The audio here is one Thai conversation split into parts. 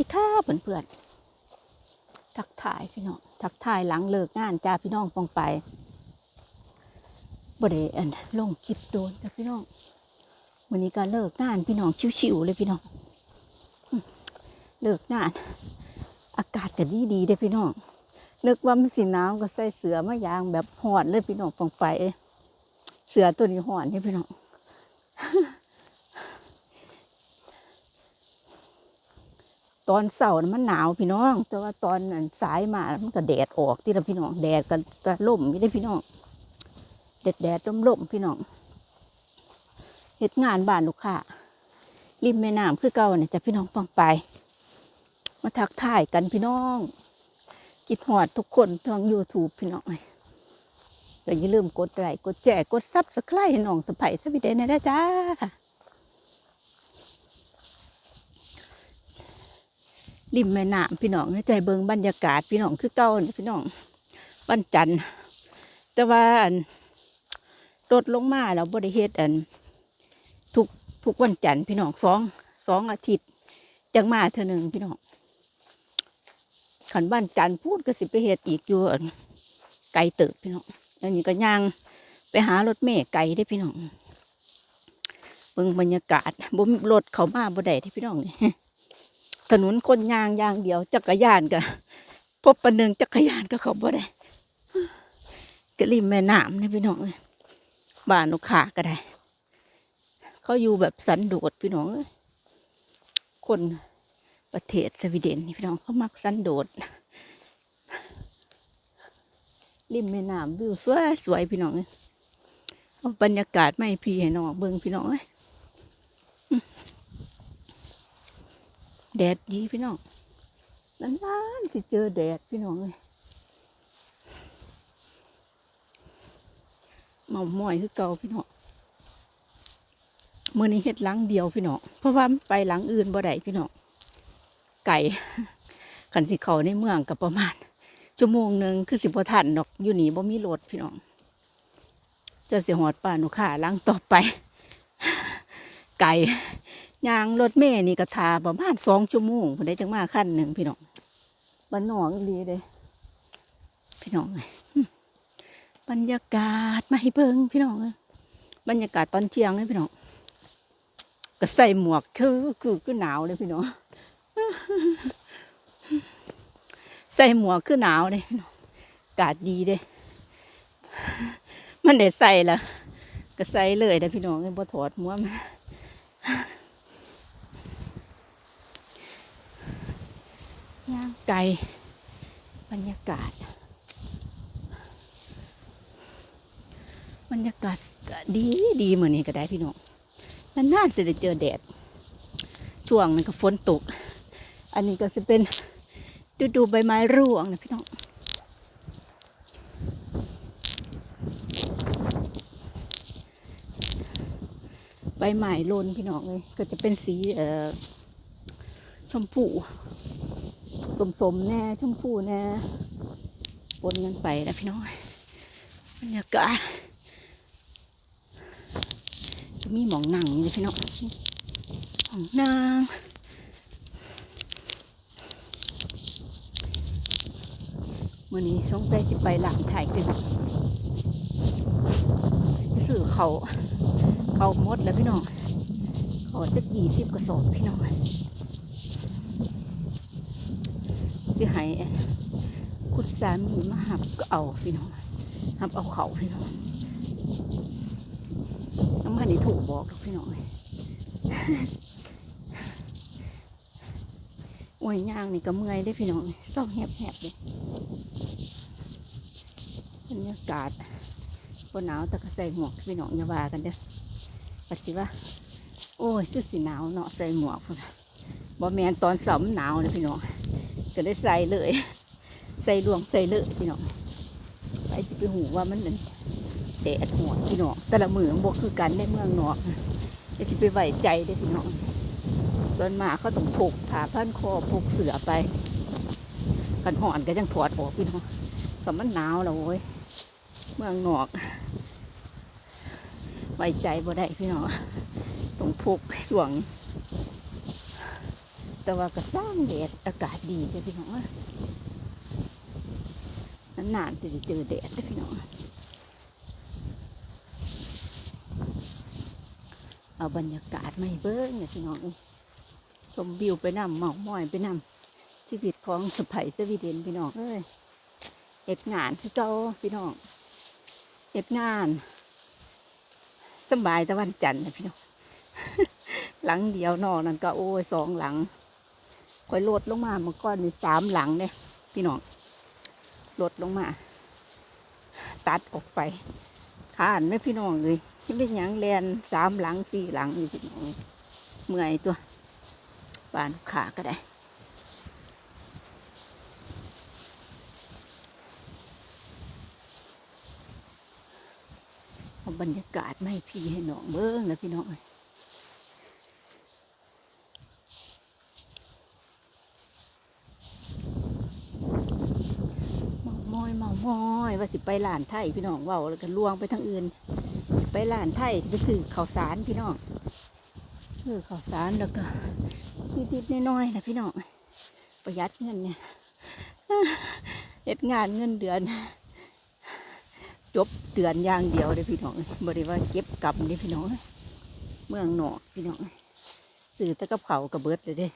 ดีค่ะเพื่อนๆทักทายพี่น้องทักทายหลังเลิกงานจ้าพี่น้องปองไปบ่ได้อันลงคลิปโดนจ้าพี่น้องวันนี้ก็เลิกงานพี่น้องชิวๆเลยพี่น้องเลิกงาน อากาศก็ดีดีๆเด้พี่น้องนึกว่ามันสินาวก็ใส่เสือมายางแบบห่อนเลยพี่น้องปองไป เสือตัวนี้ห่อนนี่พี่น้อง ตอนเสาร์มันหนาวพี่น้อง แต่ว่าตอนนั้นสายมามันก็แดดออกที่ละพี่น้องแดดก็ก็ล่มไม่ได้พี่น้องแดดแดดล่มล่มพี่น้องเหตุงานบ้านลูกค้าริมแม่น้ำคือเก่าเนี่ยจะพี่น้องฟังไป มาทักทายกันพี่น้องกิดหอดทุกคนทาง YouTube พี่น้องก็อย่าลืมกดไลค์กดแชร์กดซับสไครต์ให้น้องสไปซ์สวีเดนนะจ้า ริมแม่น้ำพี่น้องให้ใจเบิงบรรยากาศพี่น้องคือเก่านพี่น้องวันจันทร์แต่ว่าอันรถลงมาแล้วบริเฮ็ดอันทุกทุกวันจันทร์พี่น้องสองสองอาทิตย์จังมาเท่านึงพี่น้องขันวันจันทร์พูดก็สิไปเฮ็ดอีกอยู่อันไกลเติบพี่น้องอันนี้ก็ย่างไปหารถเมล์ไกลได้พี่น้องเบิ่งบรรยากาศบ่มรถเขามาบ่ได้ที่พี่น้องนี่ ถนนคนยางยางเดียวจักรยานก็พบประหนึ่งจักรยานก็เขาบ่ได้ก็ริมแม่น้ำนี่พี่น้องเอ้ยบ้านนกขาก็ได้ เขาอยู่แบบสันโดษพี่น้องเอ้ยคนประเทศสวีเดนนี่พี่น้องเขามักสันโดษริมแม่น้ำวิวสวยสวยพี่น้องเอ้ยบรรยากาศไม่พี่ให้น้องเบิ่งพี่น้องเอ้ย แดดดีพี่น้องนานๆสิเจอแดดพี่น้องเลยเมาหมอยคือเก่าพี่น้องมื่อนี้เฮ็ดหลังเดียวพี่น้องเพราะว่าไปหลังอื่นบ่ได้พี่น้องไก่ขันสิเขาในเมืองกับประมาณชั่วโมงหนึ่งคือสิบทันดอกอยู่หนีบ่มีรถพี่น้องจะเสียหอดป่าหนูข่าหลังต่อไป ไก่ ยางรถเมย์นี่ก็ทาประมาณสองชั่วโมงคนได้จังมาขั้นหนึ่งพี่น้องบ้านนอกดีเลยพี่น้องเอ้ยบรรยากาศมาให้เบิ่งพี่น้องเอ้ยบรรยากาศตอนเที่ยงเลยพี่น้องก็ใส่หมวกคือคือคือหนาวเลยพี่น้องใส่หมวกคือหนาวเลยพี่น้องอากาศดีเลยมันได้ใส่ละก็ใส่เลยนะพี่น้องไม่บ่ถอดหมัวมา ย่าง ไก่บรรยากาศ บรรยากาศดีดีเหมือนนี้ก็ได้พี่น้องนานๆจะได้เจอแดดช่วงนี้ก็ฝนตก อันนี้ก็จะเป็นฤดูใบไม้ร่วงนะพี่น้องใบไม้ล่นพี่น้องเลยก็จะเป็นสีเอ่อชมพู สมๆแน่ชมพูแน่ปนกันไปนะพี่น้องบรรยากาศจมีหมองนั่งนี่พี่น้องหมองนั่งมื่อนี้สงสัยจะไปหลังถ่ายกันจะซื้อเขาเขาหมดแล้วพี่น้องขาจะกี่สิบกระสอบพี่น้อง สิให้คุณสามีมาหับก็เอาพี่น้องหับเอาเขาพี่น้องน้ำมันนี่ถูกบอกพี่น้องเลยโอ้ยย่างนี่ก็เมื่อยได้พี่น้องต้องแหบๆเลยบรรยากาศบนหนาวแต่ก็ใส่หมวกพี่น้องอย่าว่ากันเด้อปัจจิว่าโอ้ยคือสีหนาวเนาะใส่หมวกพุ่นะ บ่แมนตอนสอมหนาวเลยพี่น้องก็ได้ใส่เลย ใส่รวงใส่เลยพี่น้องไปจะไปหูว่ามันนั่นแดดหัวพี่น้องแต่ละมือบวกคือกันในเมืองนอกจะไปไหวใจได้พี่น้องตอนมาเขาต้องผูกผ่าพันคอผูกเสือไปกันห่อนก็ยังถอดออกพี่น้องแต่มันหนาวแล้วโว้ยเมืองนอก ไว้ใจบ่ได้พี่น้องต้องผูกช่วง แต่ว่าก็สร้างแดดอากาศดีเลยพี่น้องนานๆจะเจอแดดเลยพี่น้องเอาบรรยากาศไม่เบิ้งเนี่ยพี่น้องชมวิวไปนำเมาหมอยไปนำชีวิตของสไปสวีเดนพี่น้องเอ้ยเอ็ดงานคือเก่าพี่น้องเอ็ดงานสบายตะวันจันทร์นะพี่น้องหลังเดียวนอกนั่นก็โอ้ยสองหลัง คอยลดลงมาเมื่อก่อนมีสามหลังเนี่ยพี่น้องลดลงมา ตัดออกไปขานไม่พี่น้องเลยที่เป็นหยังแลนสามหลังสี่หลังอยู่พี่น้องเมื่อยตัวบานขาก็ได้บรรยากาศไม่พี่ให้น้องเบิ้งนะพี่น้องเอ้ยเมามอยเมามอยว่า สิไปหลานไทยพี่น้องเว่าแล้วก็ลวงไปทางอื่น ไปหลานไทยไปซื้อข้าวสารพี่น้องซื้อข้าวสารแล้วก็นิดๆน้อยๆนะพี่น้องประหยัดเงินเนี่ยเฮ็ดงานเงินเดือน จบเดือนอย่างเดียวเลยพี่น้องบริว่าเก็บกำเลยพี่น้องเมืองหนอกพี่น้องซื้อตะกับเขากับเบิดเลยเด้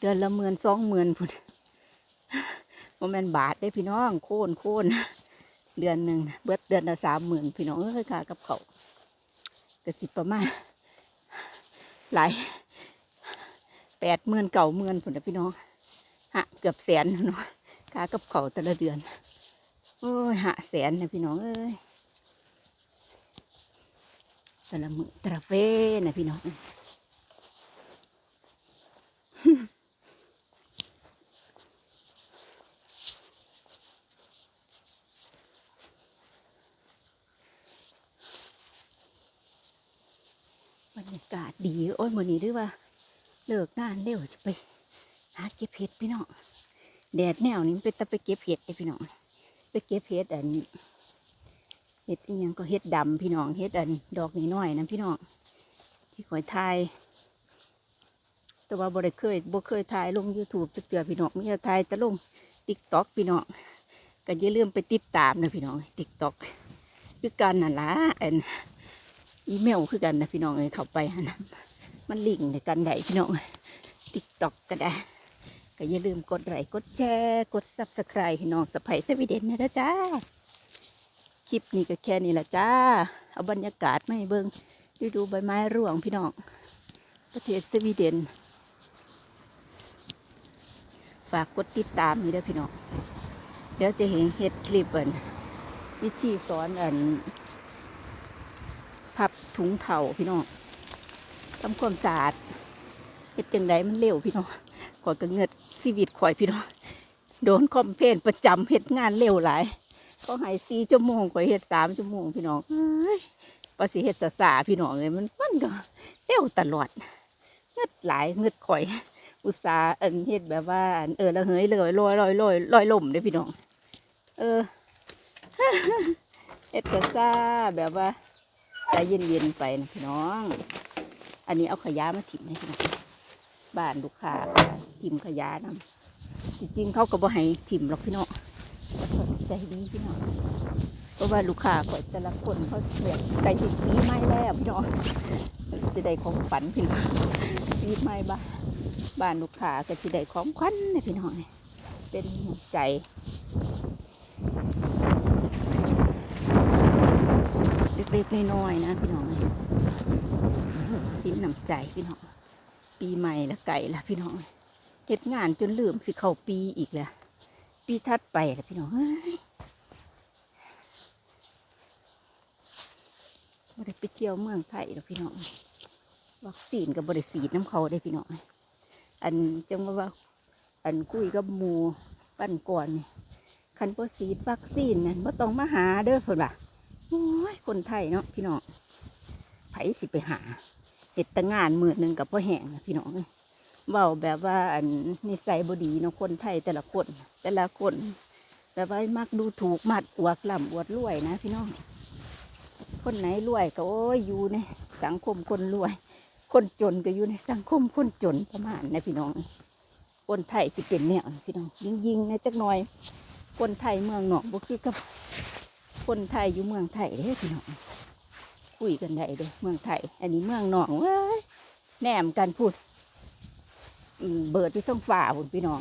เดือนละหมื่นสองหมื่นพุ่นโมเมนบาทได้พี่น้อง โค่นโค่น เดือนหนึ่งนะเบิดเดือนละสามหมื่นพี่น้องเอ้ยค่ากับเขาวก็สิบประมาณหลายแปดหมื่นเก่าหมื่นพุ่นะพี่น้องฮะเกือบแสนเนาะค่ากับเขาแต่ละเดือนโอ้ยหาแสนนะพี่น้องเอ้ยแต่ละมือแต่ละเฟนะพี่น้อง บรรยากาศดี โอ้ย มือนี้ด้วยว่าเลิกงานเร็วจะไปหาเก็บเห็ดพี่น้องแดดแนวนี้มันเป็นตะไปเก็บเห็ดเลยพี่น้องไปเก็บเห็ดอันเห็ดอีหยังก็เห็ดดำพี่น้องเห็ดอันดอกนี้น้อยนะพี่น้องที่คอยทายแต่ว่าบ่ได้เคยบ่เคยถ่ายลง YouTube จักเตือพี่น้องมีแต่ถ่ายแต่ลง TikTok พี่น้องก็อย่าลืมไปติดตามนะพี่น้อง TikTok คือกันน่ะล่ะอันอีเมลคือกันนะพี่น้องเอ้ยเข้าไปหั่นนะ มันลิงก์ในกันได้พี่น้อง TikTok ก็ได้ก็อย่าลืมกดไลค์กดแชร์กด Subscribe ให้น้องสะไพสวีเดนนะจ้าคลิปนี้ก็แค่นี้แหละจ้า เอาบรรยากาศมาให้เบิงดูดูใบไม้ร่วงพี่น้อง ประเทศสวีเดน ฝากกดติดตามนี่ด้วยพี่น้อง เดี๋ยวจะเห็นเฮ็ดคลิปอันวิธีสอนอัน พับถุงเข่าพี่น้อง ทำความสะอาดเฮ็ดจังไดมันเร็วพี่น้องข่อยก็เงิดชีวิตข่อยพี่น้องโดนคอมเพนประจำเฮ็ดงานเร็วหลายเขาให้สี่ชั่วโมงข่อยเฮ็ดสามชั่วโมงพี่น้องเอ้ยภาษีเฮ็ดสาสาพี่น้องเลยมันมันก็เร็วตลอดเงิดหลายเงิดข่อย อุตสาห์อันเฮ็ดแบบว่าเออละเหยเลยลอยลอยลอยลอยล่มเลยพี่น้องเออเฮ็ดกระซ่าแบบว่าใจเย็นๆไปนะพี่น้อง อันนี้เอาขยะมาถิ่มให้พี่น้องบ้านลูกค้าถิ่มขยะนำจริงๆเขาก็บ่ให้ถิ่มหรอกพี่น้องใจดีพี่น้องเพราะว่าลูกค้าก็แต่ละคนเขาแบบใกล้ถึงปีใหม่แล้วพี่น้องจะได้ของฝันพี่น้องปีใหม่บ้านบ้านลูกค้าก็สิได้ของขวัญนะพี่น้องเป็นใจเล็กๆน้อยๆนะพี่น้อง สินน้ำใจพี่น้อง ปีใหม่ละไก่ละพี่น้องเฮ็ดงานจนลืมสิเข้าปีอีกแล้วปีถัดไปละพี่น้องเฮ้ยบ่ได้ไปเที่ยวเมืองไทยหรอกพี่น้อง วัคซีนกับบริสีน้ำเขาได้พี่น้อง อันจังว่าว่าอันคุยกับหมูปั้นก่อนนี่คันบ่ฉีวัคซีนนั่นบ่ต้องมาหาเด้อเพิ่นว่าโอ้ยคนไทยเนาะพี่น้องไผสิไปหา เฮ็ดต่งานมือหนึ่งกับพ่อแห้งนะพี่น้องเว้าแบบว่าอันนิสัยบดีเนาะคนไทยแต่ละคน แต่ละคนแบบว่ามักดูถูกมัดอวดล่ำอวดรวยนะพี่น้อง คนไหนรวยก็โอ้ยอยู่ในสังคมคนรวย คนจนก็อยู่ในสังคมคนจนประมาณนะพี่น้อง คนไทยสิเป็นแนวนี้พี่น้อง ยิงยิงๆนะจักหน่อย คนไทยเมืองหนอกบ่คือกับ คนไทยอยู่เมืองไทยเด้พี่น้อง คุยกันได้เด้อเมืองไทย อันนี้เมืองหนอกเว้ยแนมกันพูดเบิดที่ต้องฝ่าบุญพี่น้อง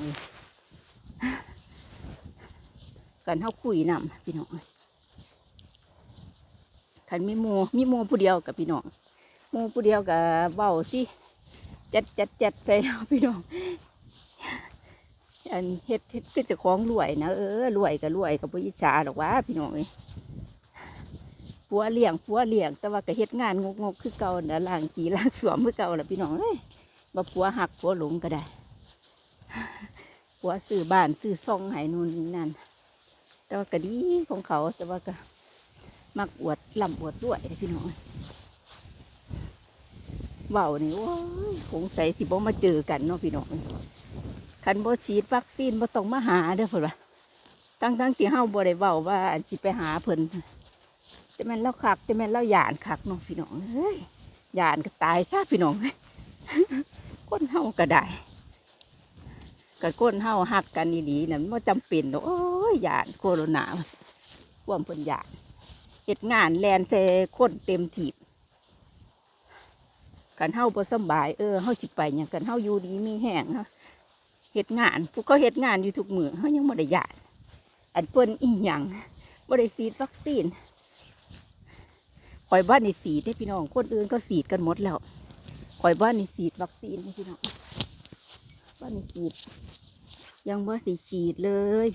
กันเฮาคุยนำพี่น้องคันมีหมูมีหมูผู้เดียวกับพี่น้องหมูผู้เดียวกับเว้าสิจัดจัดจัดไปพี่น้องอันเฮ็ดเฮ็ดคือจะคล้องรวยนะเออรวยก็รวยกับบ่อิจฉาหรอกว่าพี่น้องเอ้ ยผัวเลี้ยงผัวเลี้ยง แต่ว่าก็เฮ็ดงานงกๆคือเก่าเน่ะล้างขี้ล้างสวมคือเก่าล่ะพี่น้องเอ้ยบ่ผัวหักผัวหลงก็ได้ผัวซื้อบ้านซื้อซองให้นู่นนี่นั่นแต่ว่าก็ดีของเขาแต่ว่าก็มักอวดลำอวดรวยพี่น้องเว้านี่โอ้ยสงสัยสิบ่มาเจอกันเนาะพี่น้องคันบ่ฉีดวัคซีนบ่ต้องมาหาเด้อเพิ่นว่าทั้งทั้งๆที่เฮาบ่ได้เว้าว่าอันสิไปหาเพิ่น แต่แม่นเราคักแต่แม่นเราหยานคักน้องพี่น้องเอ้ยหยานก็ตายซะพี่น้องคนเฮาก็ได้ก็คนเฮาฮักกันดีๆน่ะมันบ่จำเป็นดอกโอ้ยหยานโคโรนาว่าซั่นควมเพิ่นหยานเฮ็ดงานแลนใส่คนเต็มถีบกันเฮาบ่สบายเออเฮาสิไปหยังกันเฮาอยู่ดีมีแห้งฮะเฮ็ดงานพวกเขาเฮ็ดงานอยู่ทุกมือเขายังบ่ได้ยานอันเปิ้นอีหยังบ่ได้ฉีดวัคซีน ข่อยบ้านนี่ฉีดได้พี่น้อง คนอื่นก็สีดกันหมดแล้วข่อยบ้านนี่ฉีดวัคซีนให้พี่น้องบ้านนี่ฉีด ยังบ่ได้ฉีดเลยพี่